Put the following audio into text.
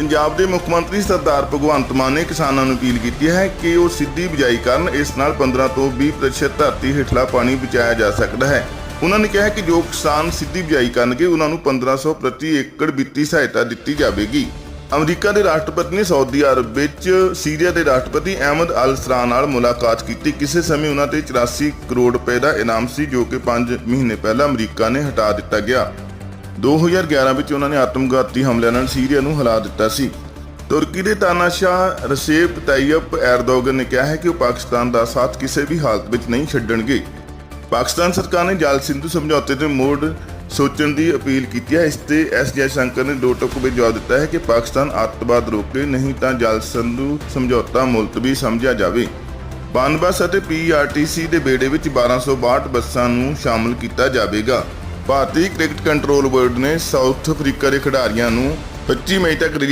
ਪੰਜਾਬ ਦੇ ਮੁੱਖ ਮੰਤਰੀ ਸਰਦਾਰ ਭਗਵੰਤ ਮਾਨ ਨੇ ਕਿਸਾਨਾਂ ਨੂੰ ਅਪੀਲ ਕੀਤੀ ਹੈ ਕਿ ਉਹ ਸਿੱਧੀ ਬਿਜਾਈ ਕਰਨ, ਇਸ ਨਾਲ 15 ਤੋਂ 20% ਧਰਤੀ ਹੇਠਲਾ ਪਾਣੀ ਬਚਾਇਆ ਜਾ ਸਕਦਾ ਹੈ। ਉਹਨਾਂ ਨੇ ਕਿਹਾ ਕਿ ਜੋ ਕਿਸਾਨ ਸਿੱਧੀ ਬਿਜਾਈ ਕਰਨਗੇ, ਉਹਨਾਂ ਨੂੰ 1500 ਪ੍ਰਤੀ ਏਕੜ ਵਿੱਤੀ ਸਹਾਇਤਾ ਦਿੱਤੀ ਜਾਵੇਗੀ। ਅਮਰੀਕਾ ਦੇ ਰਾਸ਼ਟਰਪਤੀ ਨੇ ਸਾਊਦੀ ਅਰਬ ਵਿੱਚ ਸੀਰੀਆ ਦੇ ਰਾਸ਼ਟਰਪਤੀ ਅਹਿਮਦ ਅਲ ਸਰਾ ਨਾਲ ਮੁਲਾਕਾਤ ਕੀਤੀ। ਕਿਸੇ ਸਮੇਂ ਉਹਨਾਂ ਤੇ 84 ਕਰੋੜ ਰੁਪਏ ਦਾ ਇਨਾਮ ਸੀ, ਜੋ ਕਿ 5 ਮਹੀਨੇ ਪਹਿਲਾਂ ਅਮਰੀਕਾ ਨੇ ਹਟਾ ਦਿੱਤਾ ਗਿਆ। 2011 ਵਿੱਚ ਉਹਨਾਂ ਨੇ ਆਤਮਘਾਤੀ ਹਮਲਿਆਂ ਨਾਲ ਸੀਰੀਆ ਨੂੰ ਹਿਲਾ ਦਿੱਤਾ ਸੀ। ਤੁਰਕੀ ਦੇ ਤਾਨਾਸ਼ਾਹ ਰਸੇਪ ਤਾਇਬ ਐਰਦੋਗਨ ਨੇ ਕਿਹਾ ਹੈ ਕਿ ਉਹ ਪਾਕਿਸਤਾਨ ਦਾ ਸਾਥ ਕਿਸੇ ਵੀ ਹਾਲਤ ਵਿੱਚ ਨਹੀਂ ਛੱਡਣਗੇ। ਪਾਕਿਸਤਾਨ ਸਰਕਾਰ ਨੇ ਜਲ ਸਿੰਧੂ ਸਮਝੌਤੇ ਤੇ ਮੋੜ ਸੋਚਣ ਦੀ ਅਪੀਲ ਕੀਤੀ ਹੈ। ਇਸ ਤੇ ਐਸ ਜੈ ਸ਼ੰਕਰ ਨੇ ਦੋ ਟੁਕ ਵਿੱਚ ਜਵਾਬ ਦਿੱਤਾ ਹੈ ਕਿ ਪਾਕਿਸਤਾਨ ਅੱਤਵਾਦ ਰੋਕੇ, ਨਹੀਂ ਤਾਂ ਜਲ ਸਿੰਧੂ ਸਮਝੌਤਾ ਮੁਲਤਵੀ ਸਮਝਿਆ ਜਾਵੇ। ਪਨਬਸ ਅਤੇ ਪੀਆਰਟੀਸੀ ਦੇ ਬੇੜੇ ਵਿੱਚ 1262 ਬੱਸਾਂ ਨੂੰ ਸ਼ਾਮਲ ਕੀਤਾ ਜਾਵੇਗਾ। ਭਾਰਤੀ ਕ੍ਰਿਕਟ ਕੰਟਰੋਲ ਬੋਰਡ ਨੇ ਸਾਊਥ ਅਫਰੀਕਾ ਦੇ ਖਿਡਾਰੀਆਂ ਨੂੰ 25 ਮਈ ਤੱਕ